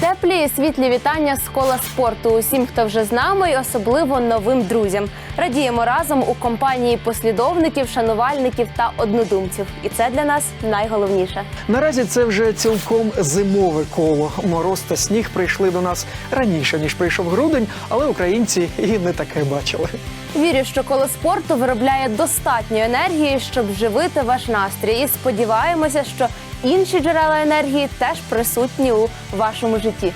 Теплі і світлі вітання з кола спорту усім, хто вже з нами, і особливо новим друзям. Радіємо разом у компанії послідовників, шанувальників та однодумців. І це для нас найголовніше. Наразі це вже цілком зимове коло. Мороз та сніг прийшли до нас раніше ніж прийшов грудень, але українці і не таке бачили. Вірю, що коло спорту виробляє достатньо енергії, щоб живити ваш настрій. І сподіваємося, що інші джерела енергії теж присутні у вашому житті.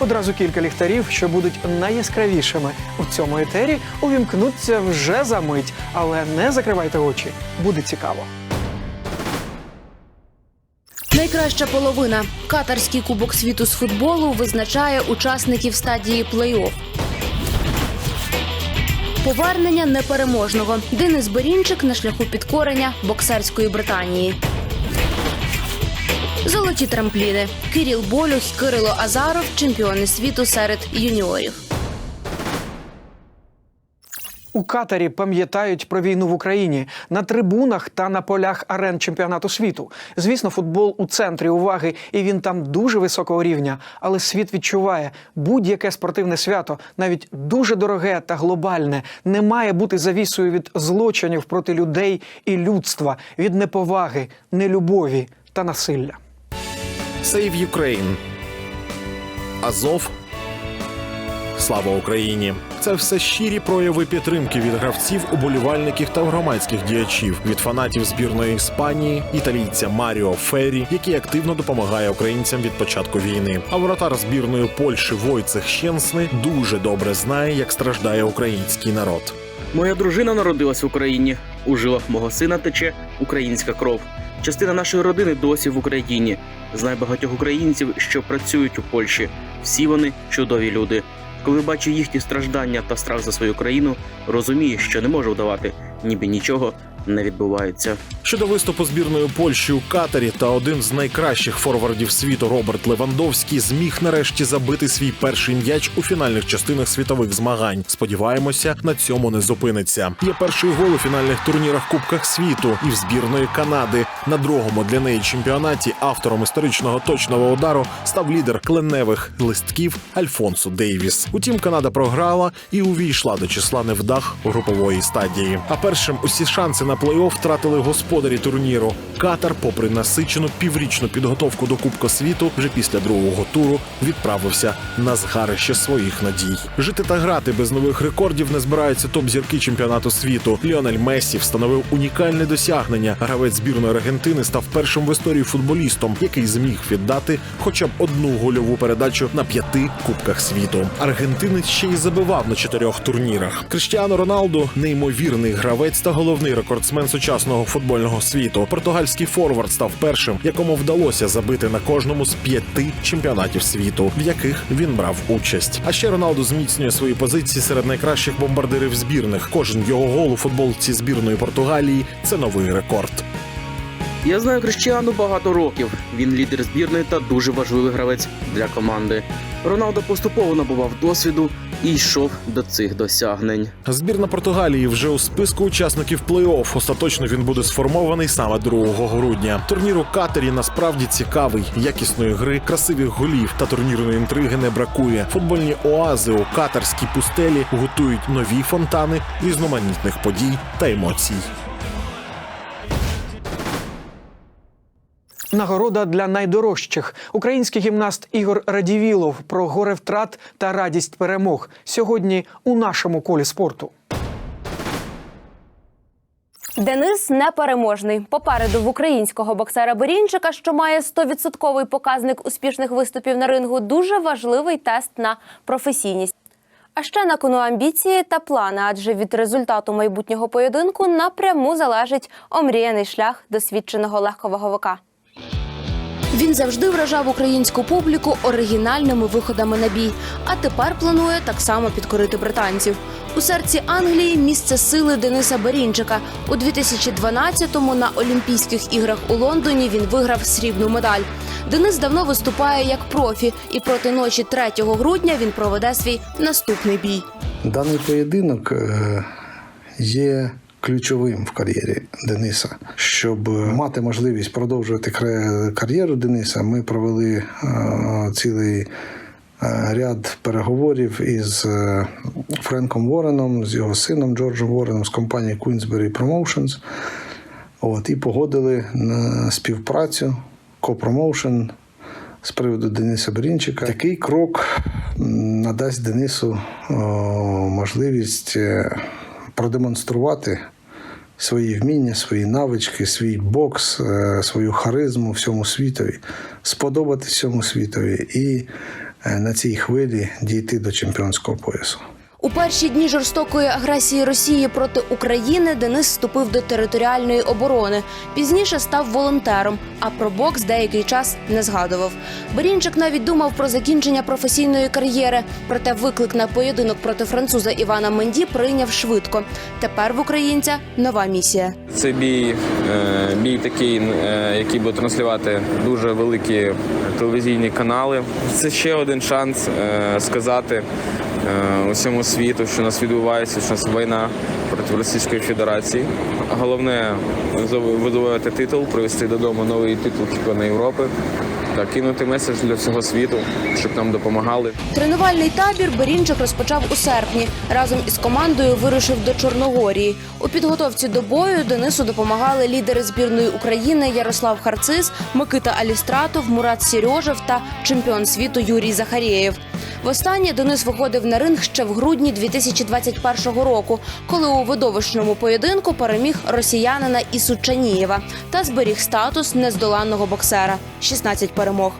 Одразу кілька ліхтарів, що будуть найяскравішими у цьому етері, увімкнуться вже за мить, але не закривайте очі. Буде цікаво. Найкраща половина. Катарський кубок світу з футболу визначає учасників стадії плей-офф. Повернення непереможного. Денис Берінчик на шляху підкорення боксерської Британії. Золоті трампліни. Кирил Болюх, Кирило Азаров, чемпіони світу серед юніорів. У Катарі пам'ятають про війну в Україні на трибунах та на полях арен чемпіонату світу. Звісно, футбол у центрі уваги, і він там дуже високого рівня. Але світ відчуває, будь-яке спортивне свято, навіть дуже дороге та глобальне, не має бути завісою від злочинів проти людей і людства, від неповаги, нелюбові та насилля. Save Ukraine. Азов. Слава Україні! Це все щирі прояви підтримки від гравців, уболівальників та громадських діячів, від фанатів збірної Іспанії, італійця Маріо Феррі, який активно допомагає українцям від початку війни. А воротар збірної Польщі Войцех Щенсни дуже добре знає, як страждає український народ. Моя дружина народилась в Україні. У жилах мого сина тече українська кров. Частина нашої родини досі в Україні. Знаю багатьох українців, що працюють у Польщі. Всі вони чудові люди. Коли бачу їхні страждання та страх за свою країну, розумію, що не можу вдавати, ніби нічого не відбувається. Щодо виступу збірної Польщі у Катарі та один з найкращих форвардів світу Роберт Левандовський зміг нарешті забити свій перший м'яч у фінальних частинах світових змагань. Сподіваємося, на цьому не зупиниться. Є перший гол у фінальних турнірах Кубках світу і в збірної Канади. На другому для неї чемпіонаті автором історичного точного удару став лідер кленевих листків Альфонсо Дейвіс. Утім, Канада програла і увійшла до числа невдах групової стадії. А першим усі шанси на плей-офф втратили господарі турніру. Катар, попри насичену піврічну підготовку до Кубка світу, вже після другого туру відправився на згарище своїх надій. Жити та грати без нових рекордів не збираються топ-зірки чемпіонату світу. Ліонель Мессі встановив унікальне досягнення. Гравець збірної Аргентини став першим в історії футболістом, який зміг віддати хоча б одну гольову передачу на п'яти кубках світу. Аргентинець ще й забивав на чотирьох турнірах. Криштіано Роналду неймовірний гравець та головний рекордсмен сучасного футбольного світу. Португальський форвард став першим, якому вдалося забити на кожному з п'яти чемпіонатів світу, в яких він брав участь. А ще Роналду зміцнює свої позиції серед найкращих бомбардирів збірних. Кожен його гол у футболці збірної Португалії це новий рекорд. Я знаю Крищіану багато років. Він лідер збірної та дуже важливий гравець для команди. Роналдо поступово набував досвіду і йшов до цих досягнень. Збірна Португалії вже у списку учасників плей-офф. Остаточно він буде сформований саме 2 грудня. Турнір у Катері насправді цікавий. Якісної гри, красивих голів та турнірної інтриги не бракує. Футбольні оази у катарській пустелі готують нові фонтани різноманітних подій та емоцій. Нагорода для найдорожчих. Український гімнаст Ігор Радівілов про горе втрат та радість перемог сьогодні у нашому колі спорту. Денис непереможний. Попереду в українського боксера Борінчика, що має 100% показник успішних виступів на рингу, дуже важливий тест на професійність. А ще на кону амбіції та плани, адже від результату майбутнього поєдинку напряму залежить омріяний шлях досвідченого легковаговика. Він завжди вражав українську публіку оригінальними виходами на бій, а тепер планує так само підкорити британців. У серці Англії місце сили Дениса Берінчика. У 2012-му на Олімпійських іграх у Лондоні він виграв срібну медаль. Денис давно виступає як профі, і проти ночі 3 грудня він проведе свій наступний бій. Даний поєдинок е, є ключовим в кар'єрі Дениса. Щоб мати можливість продовжувати кар'єру Дениса, ми провели е, цілий е, ряд переговорів із е, Френком Вореном, з його сином Джорджем Вореном з компанії Queensberry Promotions. От, і погодили на співпрацю копромоушен з приводу Дениса Берінчика. Такий крок надасть Денису о, можливість продемонструвати свої вміння, свої навички, свій бокс, е, свою харизму всьому світові, сподобатись всьому світові і е, на цій хвилі дійти до чемпіонського поясу. У перші дні жорстокої агресії Росії проти України Денис вступив до територіальної оборони. Пізніше став волонтером, а про бокс деякий час не згадував. Берінчик навіть думав про закінчення професійної кар'єри, проте виклик на поєдинок проти француза Івана Менді прийняв швидко. Тепер в українця нова місія. Це бій, е, бій такий, е, який буде транслювати дуже великі телевізійні канали. Це ще один шанс е, сказати усьому світу, що нас відбувається, що нас війна проти Російської Федерації. Головне видобувати титул, привезти додому новий титул чемпіона Європи та кинути меседж для всього світу, щоб нам допомагали. Тренувальний табір Берінчик розпочав у серпні. Разом із командою вирушив до Чорногорії. У підготовці до бою Денису допомагали лідери збірної України Ярослав Харциз, Микита Алістратов, Мурат Сірьожев та чемпіон світу Юрій Захарєєв. Востаннє Денис виходив на ринг ще в грудні 2021 року, коли у видовищному поєдинку переміг росіянина Ісучанієва та зберіг статус нездоланного боксера 16 перемог.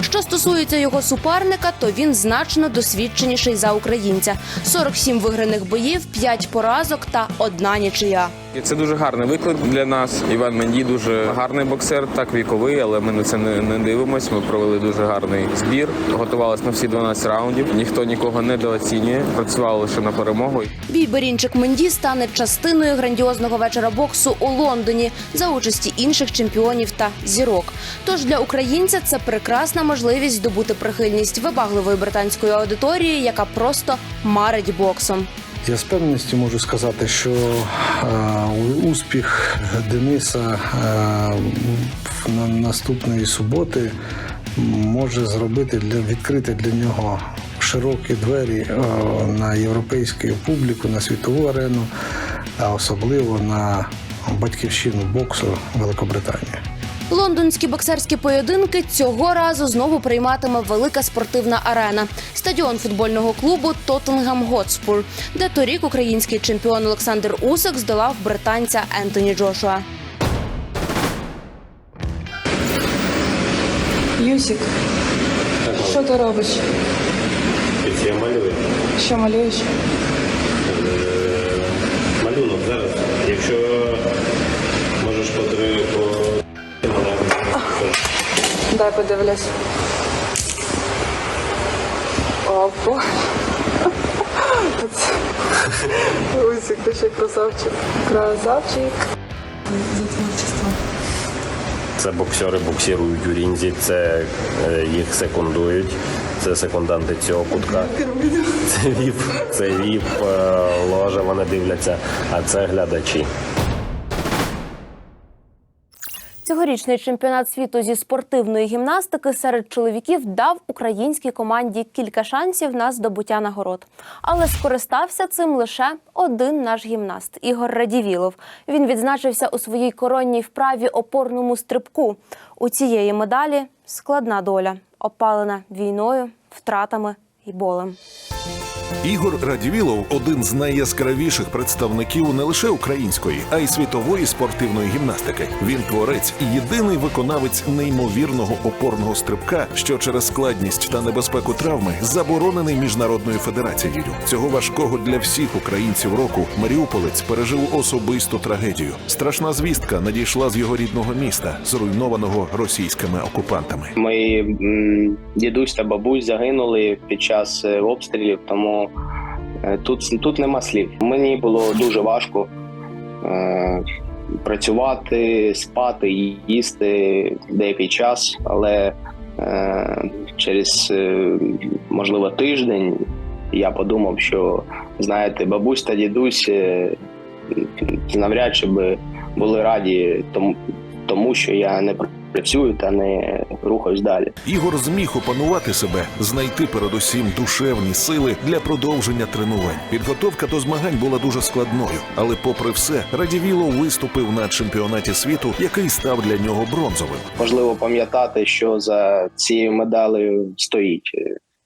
Що стосується його суперника, то він значно досвідченіший за українця: 47 виграних боїв, 5 поразок та одна нічия. Це дуже гарний виклик для нас. Іван Менді дуже гарний боксер, так віковий, але ми на це не, дивимося. Ми провели дуже гарний збір. Готувалися на всі 12 раундів. Ніхто нікого не недооцінює. Працювали лише на перемогу. Бій Берінчик Менді стане частиною грандіозного вечора боксу у Лондоні за участі інших чемпіонів та зірок. Тож для українця це прекрасна можливість здобути прихильність вибагливої британської аудиторії, яка просто марить боксом. Я з певністю можу сказати, що е, успіх Дениса е, на наступної суботи може зробити для відкрити для нього широкі двері е, на європейську публіку, на світову арену, а особливо на батьківщину боксу Великобританії. Лондонські боксерські поєдинки цього разу знову прийматиме велика спортивна арена стадіон футбольного клубу Тоттенгем Готспур, де торік український чемпіон Олександр Усик здолав британця Ентоні Джошуа. Юсік, що ти робиш? Я малюю. Що малюєш? Дай подивлюсь. Опа. Усік, ти ще красавчик. Красавчик. За творчество. це боксери боксирують у рінзі, це е, їх секундують. Це секунданти цього кутка. Це віп, це віп, е, ложа, вони дивляться, а це глядачі. Цьогорічний чемпіонат світу зі спортивної гімнастики серед чоловіків дав українській команді кілька шансів на здобуття нагород. Але скористався цим лише один наш гімнаст Ігор Радівілов. Він відзначився у своїй коронній вправі опорному стрибку. У цієї медалі складна доля, опалена війною, втратами і болем. Ігор Радівілов один з найяскравіших представників не лише української, а й світової спортивної гімнастики. Він творець і єдиний виконавець неймовірного опорного стрибка, що через складність та небезпеку травми заборонений міжнародною федерацією. Цього важкого для всіх українців року Маріуполець пережив особисту трагедію. Страшна звістка надійшла з його рідного міста, зруйнованого російськими окупантами. Мої м, дідусь та бабусь загинули під час е, обстрілів, тому е, тут, тут нема слів. Мені було дуже важко е, працювати, спати, їсти деякий час, але е, через е, можливо тиждень я подумав, що знаєте, бабусь та дідусь навряд чи би були раді тому, тому що я не працюю та не рухаюсь далі. Ігор зміг опанувати себе, знайти передусім душевні сили для продовження тренувань. Підготовка до змагань була дуже складною, але, попри все, Радівілов виступив на чемпіонаті світу, який став для нього бронзовим. Важливо пам'ятати, що за цією медалею стоїть.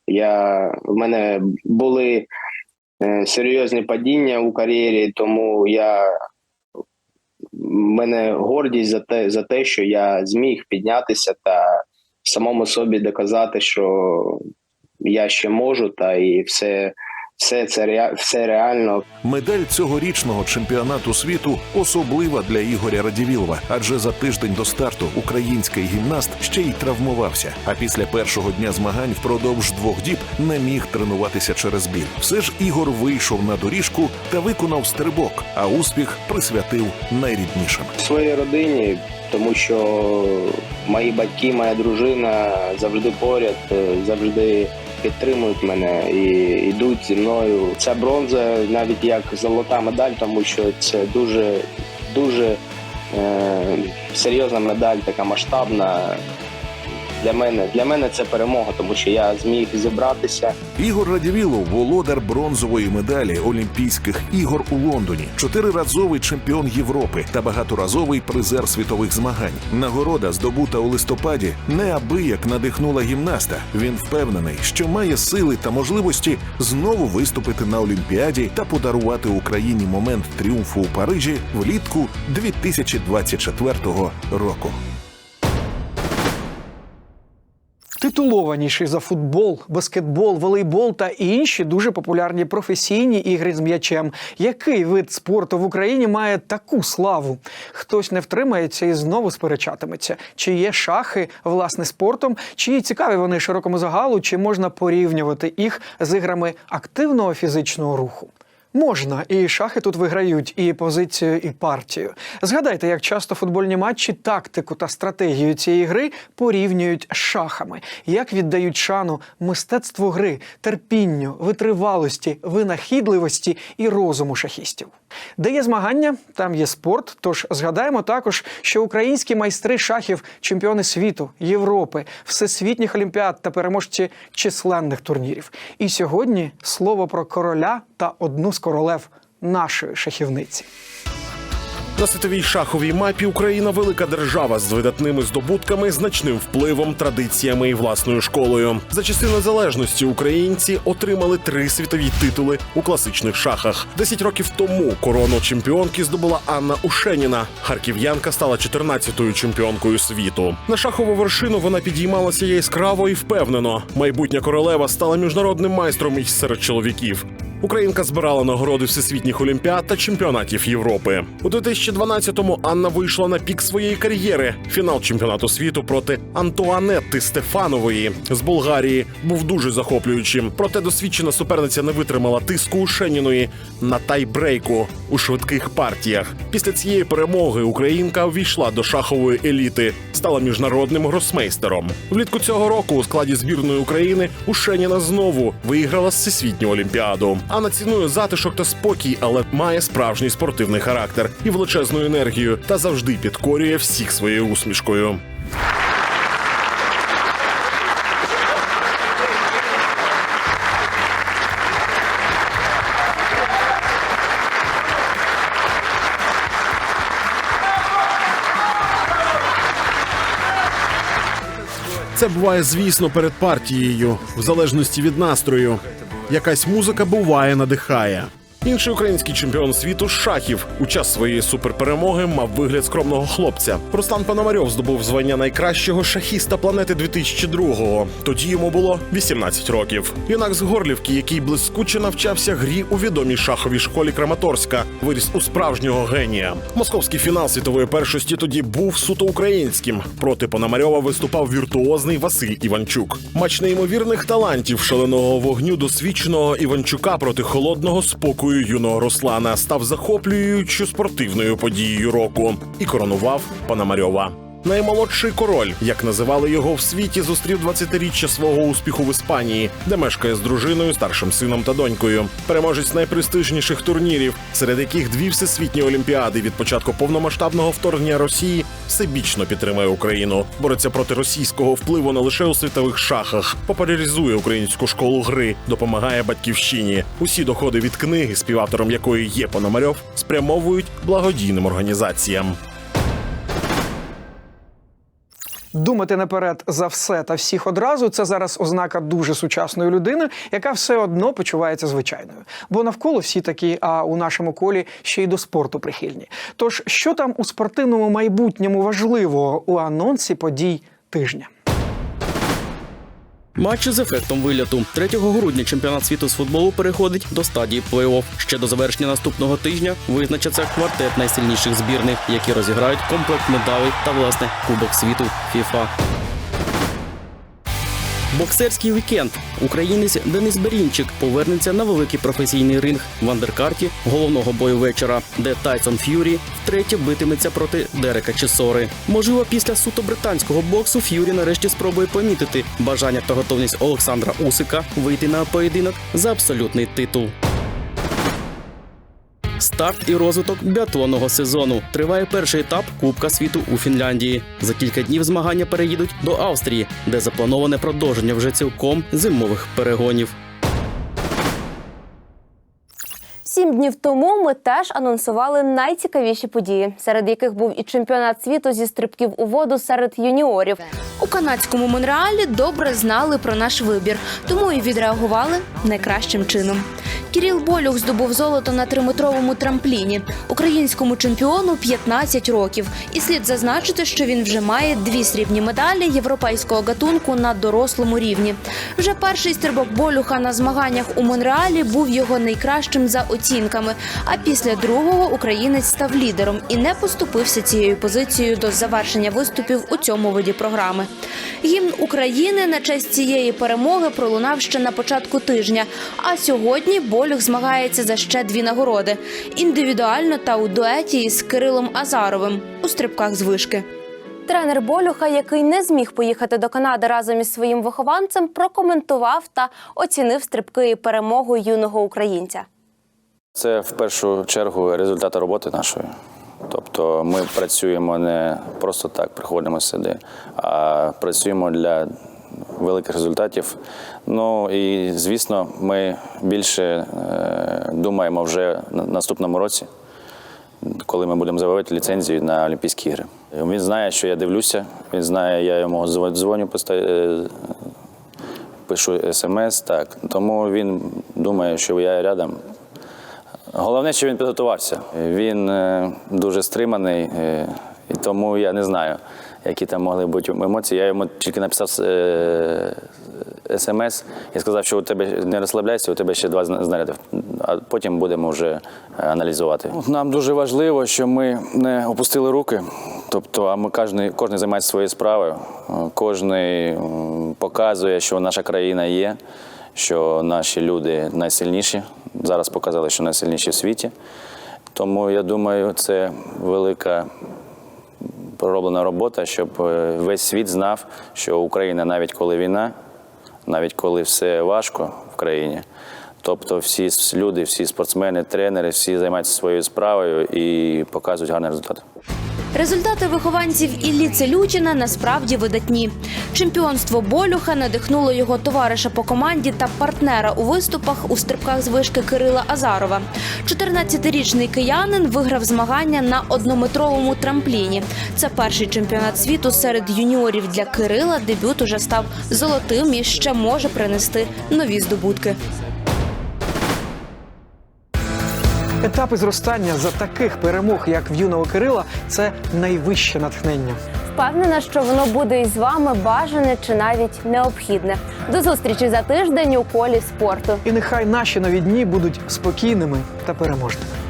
Я в мене були е, серйозні падіння у кар'єрі, тому я мене гордість за те, за те, що я зміг піднятися та самому собі доказати, що я ще можу, та і все, все це все реально. Медаль цьогорічного чемпіонату світу особлива для Ігоря Радівілова, адже за тиждень до старту український гімнаст ще й травмувався. А після першого дня змагань впродовж двох діб не міг тренуватися через біль. Все ж Ігор вийшов на доріжку та виконав стрибок, а успіх присвятив найріднішим. своїй родині, тому що мої батьки, моя дружина завжди поряд, е, завжди підтримують мене і йдуть зі мною. Ця бронза навіть як золота медаль, тому що це дуже дуже е, серйозна медаль, така масштабна. Для мене для мене це перемога, тому що я зміг зібратися. Ігор Радівілов володар бронзової медалі Олімпійських ігор у Лондоні, чотириразовий чемпіон Європи та багаторазовий призер світових змагань. Нагорода, здобута у листопаді, неабияк надихнула гімнаста. Він впевнений, що має сили та можливості знову виступити на Олімпіаді та подарувати Україні момент тріумфу у Парижі влітку 2024 року. Титулованіший за футбол, баскетбол, волейбол та інші дуже популярні професійні ігри з м'ячем. Який вид спорту в Україні має таку славу? Хтось не втримається і знову сперечатиметься, чи є шахи власне спортом, чи цікаві вони широкому загалу, чи можна порівнювати їх з іграми активного фізичного руху. Можна, і шахи тут виграють і позицію, і партію. Згадайте, як часто футбольні матчі тактику та стратегію цієї гри порівнюють з шахами, як віддають шану мистецтву гри, терпінню, витривалості, винахідливості і розуму шахістів. Де є змагання, там є спорт. Тож згадаємо також, що українські майстри шахів, чемпіони світу, Європи, всесвітніх олімпіад та переможці численних турнірів. І сьогодні слово про короля та одну з королев нашої шахівниці. На світовій шаховій мапі Україна велика держава з видатними здобутками, значним впливом, традиціями і власною школою. За часи незалежності українці отримали три світові титули у класичних шахах. Десять років тому корону чемпіонки здобула Анна Ушеніна. Харків'янка стала 14-ю чемпіонкою світу. На шахову вершину вона підіймалася яскраво і впевнено. Майбутня королева стала міжнародним майстром і серед чоловіків. Українка збирала нагороди всесвітніх олімпіад та чемпіонатів Європи. У 2012-му Анна вийшла на пік своєї кар'єри. Фінал чемпіонату світу проти Антуанетти Стефанової з Болгарії був дуже захоплюючим. Проте досвідчена суперниця не витримала тиску у Шеніної на тайбрейку у швидких партіях. Після цієї перемоги Українка увійшла до шахової еліти, стала міжнародним гросмейстером. Влітку цього року у складі збірної України Ушеніна знову виграла всесвітню олімпіаду. Анна цінує затишок та спокій, але має справжній спортивний характер і величезну енергію та завжди підкорює всіх своєю усмішкою. Це буває, звісно, перед партією, в залежності від настрою. Якась музика буває, надихає. Інший український чемпіон світу шахів у час своєї суперперемоги мав вигляд скромного хлопця. Руслан Пономарьов здобув звання найкращого шахіста планети 2002-го. Тоді йому було 18 років. Юнак з Горлівки, який блискуче навчався грі у відомій шаховій школі Краматорська, виріс у справжнього генія. Московський фінал світової першості тоді був суто українським. Проти Пономарьова виступав віртуозний Василь Іванчук. Матч неймовірних талантів шаленого вогню досвідченого Іванчука проти холодного спокою юного Руслана став захоплюючою спортивною подією року і коронував Пономарьова. Наймолодший король, як називали його в світі, зустрів 20-річчя свого успіху в Іспанії, де мешкає з дружиною, старшим сином та донькою. Переможець найпрестижніших турнірів, серед яких дві всесвітні олімпіади від початку повномасштабного вторгнення Росії всебічно підтримує Україну. Бореться проти російського впливу не лише у світових шахах, популяризує українську школу гри, допомагає батьківщині. Усі доходи від книги, співавтором якої є Пономарьов, спрямовують благодійним організаціям. Думати наперед за все та всіх одразу це зараз ознака дуже сучасної людини, яка все одно почувається звичайною. Бо навколо всі такі, а у нашому колі ще й до спорту прихильні. Тож, що там у спортивному майбутньому важливого у анонсі подій тижня? Матчі з ефектом виліту 3 грудня чемпіонат світу з футболу переходить до стадії плей-офф. Ще до завершення наступного тижня визначаться квартет найсильніших збірних, які розіграють комплект медалей та власне Кубок світу ФІФА. Боксерський вікенд. Українець Денис Берінчик повернеться на великий професійний ринг в андеркарті головного бою вечора, де Тайсон Ф'юрі втретє битиметься проти Дерека Чесори. Можливо, після суто британського боксу Ф'юрі нарешті спробує помітити бажання та готовність Олександра Усика вийти на поєдинок за абсолютний титул. Старт і розвиток біатлонного сезону. Триває перший етап Кубка світу у Фінляндії. За кілька днів змагання переїдуть до Австрії, де заплановане продовження вже цілком зимових перегонів. Сім днів тому ми теж анонсували найцікавіші події, серед яких був і чемпіонат світу зі стрибків у воду серед юніорів. У канадському Монреалі добре знали про наш вибір, тому і відреагували найкращим чином. Кіріл Болюх здобув золото на триметровому трампліні. Українському чемпіону 15 років. І слід зазначити, що він вже має дві срібні медалі європейського гатунку на дорослому рівні. Вже перший стрибок Болюха на змаганнях у Монреалі був його найкращим за оцінками. А після другого українець став лідером і не поступився цією позицією до завершення виступів у цьому виді програми. Гімн України на честь цієї перемоги пролунав ще на початку тижня. А сьогодні Болюх змагається за ще дві нагороди індивідуально та у дуеті із Кирилом Азаровим у стрибках з вишки. Тренер Болюха, який не зміг поїхати до Канади разом із своїм вихованцем, прокоментував та оцінив стрибки і перемогу юного українця. Це в першу чергу результат роботи нашої. Тобто ми працюємо не просто так, приходимо сюди, а працюємо для великих результатів. Ну і звісно, ми більше е, думаємо вже на наступному році, коли ми будемо заводити ліцензію на Олімпійські ігри. Він знає, що я дивлюся, він знає, я йому дзвоню- е, пишу смс. Так. Тому він думає, що я рядом. Головне, що він підготувався. Він е, дуже стриманий, і тому я не знаю, які там могли бути емоції. Я йому тільки написав е, смс і сказав, що у тебе не розслабляйся, у тебе ще два знаряди. А потім будемо вже аналізувати. Нам дуже важливо, що ми не опустили руки. Тобто, а ми кожен, кожен займається своєю справою, кожен показує, що наша країна є що наші люди найсильніші. Зараз показали, що найсильніші в світі. Тому я думаю, це велика пророблена робота, щоб е, весь світ знав, що Україна, навіть коли війна, навіть коли все важко в країні. Тобто всі люди, всі спортсмени, тренери, всі займаються своєю справою і показують гарний результат. Результати вихованців Іллі Целютіна насправді видатні. Чемпіонство Болюха надихнуло його товариша по команді та партнера у виступах у стрибках з вишки Кирила Азарова. 14-річний киянин виграв змагання на однометровому трампліні. Це перший чемпіонат світу серед юніорів для Кирила. Дебют уже став золотим і ще може принести нові здобутки. Етапи зростання за таких перемог, як в юного Кирила, це найвище натхнення. Впевнена, що воно буде із вами бажане чи навіть необхідне. До зустрічі за тиждень у колі спорту. І нехай наші нові дні будуть спокійними та переможними.